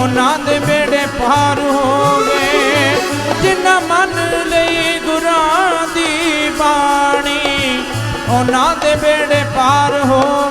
ਉਹਨਾਂ ਦੇ ਬੇੜੇ ਪਾਰ ਹੋਵੇ ਜਿੰਨਾ ਮਨ ਲਈ ਗੁਰਾਂ ਦੀ ਬਾਣੀ, ਉਹਨਾਂ ਦੇ ਬੇੜੇ ਪਾਰ ਹੋਵੇ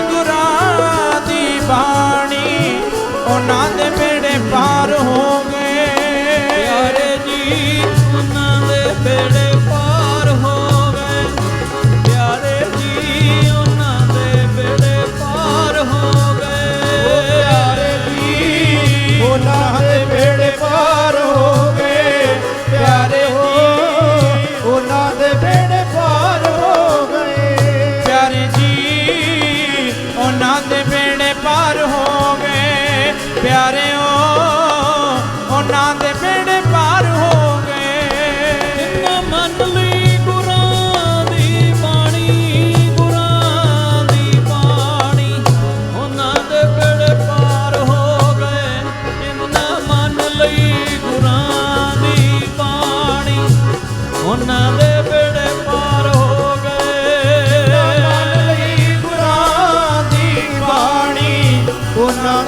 ਗੁਰਾਂ ਦੀ ਬਾਣੀ ਉਹਨਾਂ ਦੇ ਬੇੜੇ ਪਾਰ ਹੋ ਗਏ। ਪਿਆਰੇ ਜੀ ਉਹਨਾਂ ਦੇ ਬੇੜੇ ਪਾਰ ਹੋ ਗਏ। ਪਿਆਰੇ ਜੀ ਉਹਨਾਂ ਦੇ ਬੇੜੇ ਪਾਰ ਹੋ ਗਏ। ਪਿਆਰੇ ਜੀ ਉਹਨਾਂ ਦੇ ਬੇੜੇ ਉਹਨਾਂ ਦੇ ਬੇੜੇ ਪਾਰ ਹੋ ਗਏ। ਮਨ ਲਈ ਗੁਰਾਂ ਦੀ ਬਾਣੀ ਉਹਨਾਂ